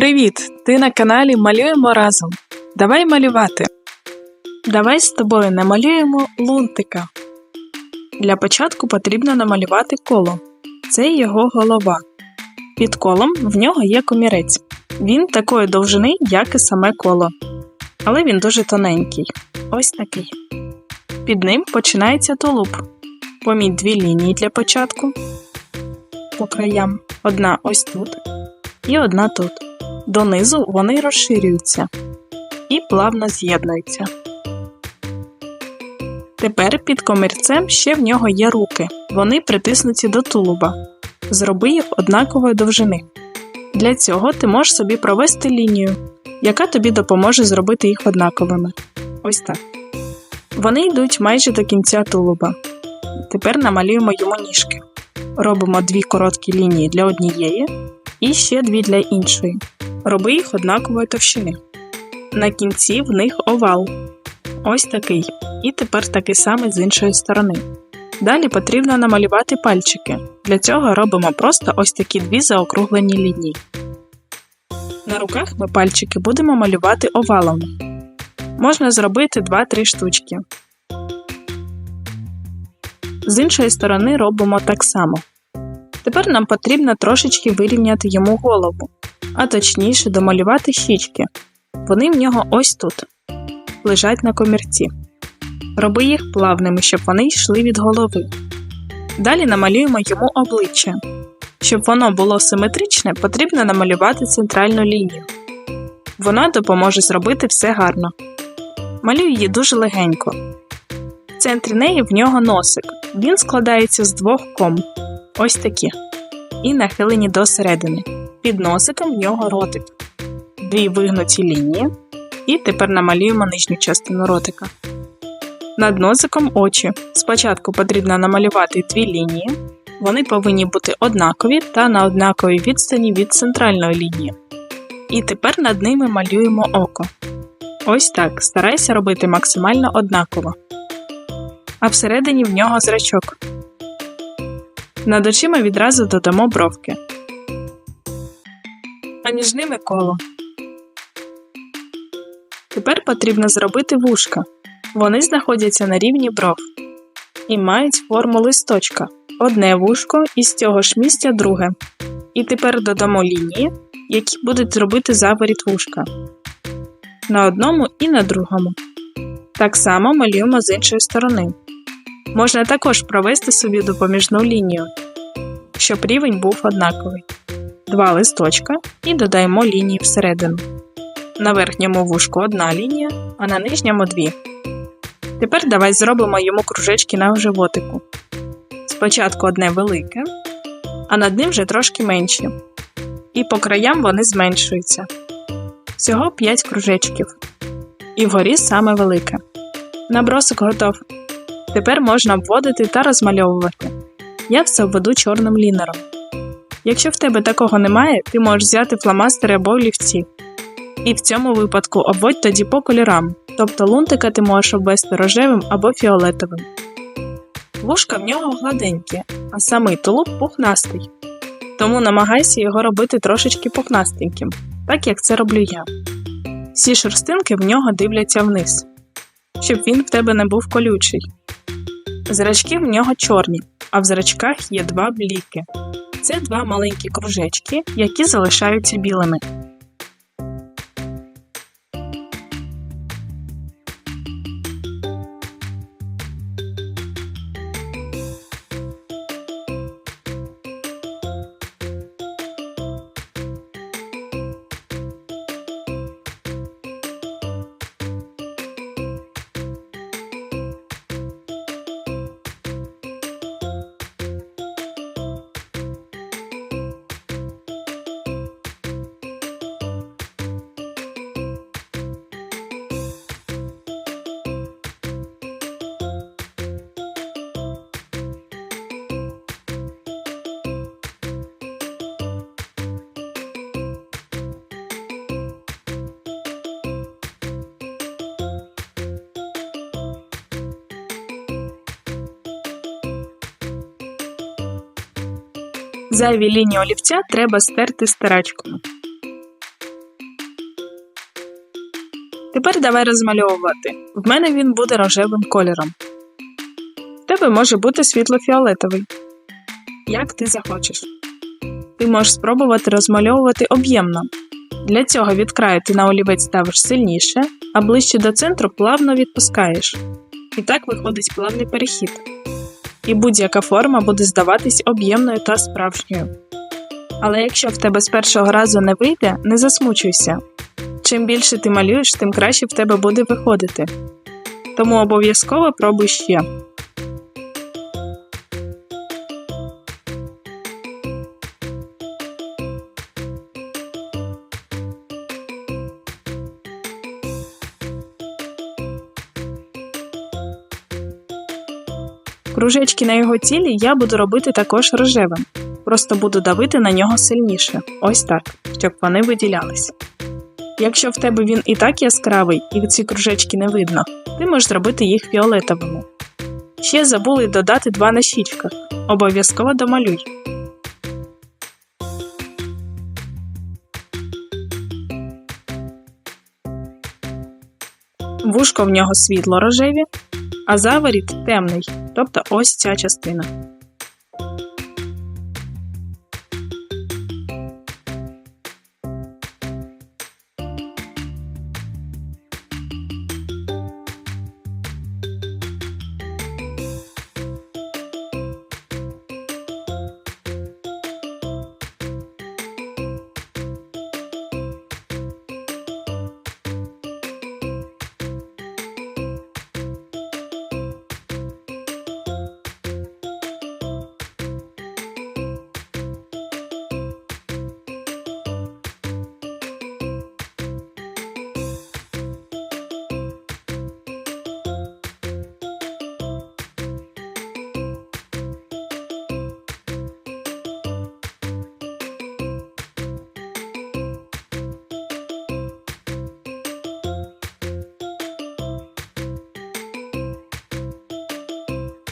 Привіт! Ти на каналі Малюємо разом. Давай малювати. Давай з тобою намалюємо лунтика. Для початку потрібно намалювати коло. Це його голова. Під колом в нього є комірець. Він такої довжини, як і саме коло. Але він дуже тоненький. Ось такий. Під ним починається тулуб. Поміть дві лінії для початку. По краям. Одна ось тут і одна тут. Донизу вони розширюються і плавно з'єднуються. Тепер під комірцем ще в нього є руки. Вони притиснуті до тулуба. Зроби їх однакової довжини. Для цього ти можеш собі провести лінію, яка тобі допоможе зробити їх однаковими. Ось так. Вони йдуть майже до кінця тулуба. Тепер намалюємо йому ніжки. Робимо дві короткі лінії для однієї і ще дві для іншої. Роби їх однакової товщини. На кінці в них овал. Ось такий. І тепер такий самий з іншої сторони. Далі потрібно намалювати пальчики. Для цього робимо просто ось такі дві заокруглені лінії. На руках ми пальчики будемо малювати овалами. Можна зробити 2-3 штучки. З іншої сторони робимо так само. Тепер нам потрібно трошечки вирівняти йому голову, а точніше домалювати щічки. Вони в нього ось тут лежать на комірці. Роби їх плавними, щоб вони йшли від голови. Далі намалюємо йому обличчя. Щоб воно було симетричне, потрібно намалювати центральну лінію. Вона допоможе зробити все гарно. Малюю її дуже легенько. В центрі неї в нього носик. Він складається з двох ком. Ось такі. І нахилені до середини. Під в нього ротик. Дві вигнуті лінії. І тепер намалюємо нижню частину ротика. Над носиком очі. Спочатку потрібно намалювати дві лінії. Вони повинні бути однакові та на однаковій відстані від центральної лінії. І тепер над ними малюємо око. Ось так. Старайся робити максимально однаково. А всередині в нього зрачок. Над очима відразу додамо бровки. А між ними коло. Тепер потрібно зробити вушка. Вони знаходяться на рівні бров і мають форму листочка. Одне вушко і з цього ж місця друге. І тепер додамо лінії, які будуть робити заворіт вушка. На одному і на другому. Так само малюємо з іншої сторони. Можна також провести собі допоміжну лінію, щоб рівень був однаковий. Два листочка і додаємо лінії всередину. На верхньому вушку одна лінія, а на нижньому дві. Тепер давай зробимо йому кружечки на животику. Спочатку одне велике, а над ним вже трошки менші. І по краям вони зменшуються. Всього 5 кружечків. І вгорі саме велике. Набросок готов. Тепер можна обводити та розмальовувати. Я все введу чорним лінером. Якщо в тебе такого немає, ти можеш взяти фломастери або олівці. І в цьому випадку обводь тоді по кольорам, тобто лунтика ти можеш обвести рожевим або фіолетовим. Вушка в нього гладенькі, а самий тулуб пухнастий. Тому намагайся його робити трошечки пухнастеньким, так як це роблю я. Всі шерстинки в нього дивляться вниз, щоб він в тебе не був колючий. Зрачки в нього чорні, а в зрачках є два бліки. Це два маленькі кружечки, які залишаються білими. Зайві лінії олівця треба стерти стирачкою. Тепер давай розмальовувати. В мене він буде рожевим кольором. В тебе може бути світло-фіолетовий. Як ти захочеш. Ти можеш спробувати розмальовувати об'ємно. Для цього від краю ти на олівець ставиш сильніше, а ближче до центру плавно відпускаєш. І так виходить плавний перехід. І будь-яка форма буде здаватись об'ємною та справжньою. Але якщо в тебе з першого разу не вийде, не засмучуйся. Чим більше ти малюєш, тим краще в тебе буде виходити. Тому обов'язково пробуй ще. Кружечки на його тілі я буду робити також рожевим. Просто буду давити на нього сильніше. Ось так, щоб вони виділялись. Якщо в тебе він і так яскравий і ці кружечки не видно, ти можеш зробити їх фіолетовими. Ще забули додати два на щічках. Обов'язково домалюй. Вушко в нього світло рожеві, а заворіт темний, тобто ось ця частина.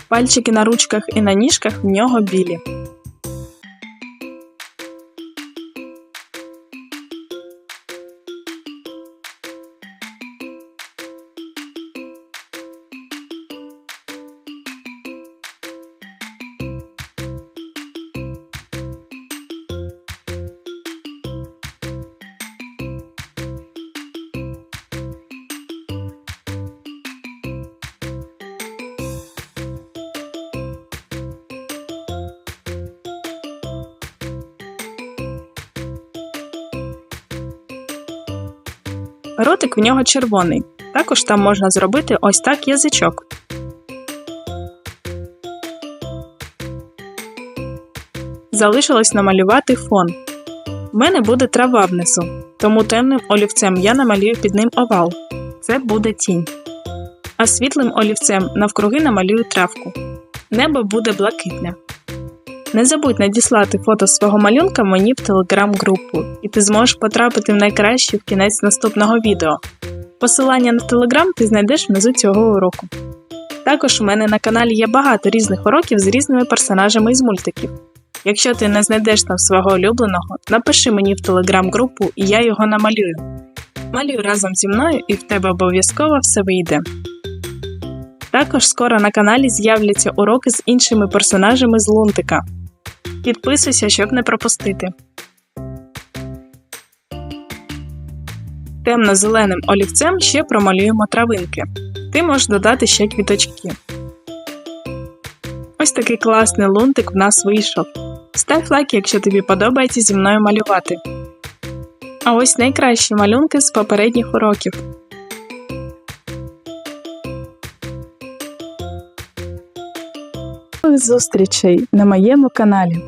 Пальчики на ручках і на ніжках в нього білі. Ротик в нього червоний. Також там можна зробити ось так язичок. Залишилось намалювати фон. В мене буде трава внизу, тому темним олівцем я намалюю під ним овал. Це буде тінь. А світлим олівцем навкруги намалюю травку. Небо буде блакитне. Не забудь надіслати фото свого малюнка мені в телеграм-групу, і ти зможеш потрапити в найкраще в кінець наступного відео. Посилання на телеграм ти знайдеш внизу цього уроку. Також у мене на каналі є багато різних уроків з різними персонажами із мультиків. Якщо ти не знайдеш там свого улюбленого, напиши мені в телеграм-групу і я його намалюю. Малюй разом зі мною і в тебе обов'язково все вийде. Також скоро на каналі з'являться уроки з іншими персонажами з лунтика. Підписуйся, щоб не пропустити. Темно-зеленим олівцем ще промалюємо травинки. Ти можеш додати ще квіточки. Ось такий класний лунтик в нас вийшов. Став лайк, якщо тобі подобається зі мною малювати. А ось найкращі малюнки з попередніх уроків. Зустрічей на моєму каналі.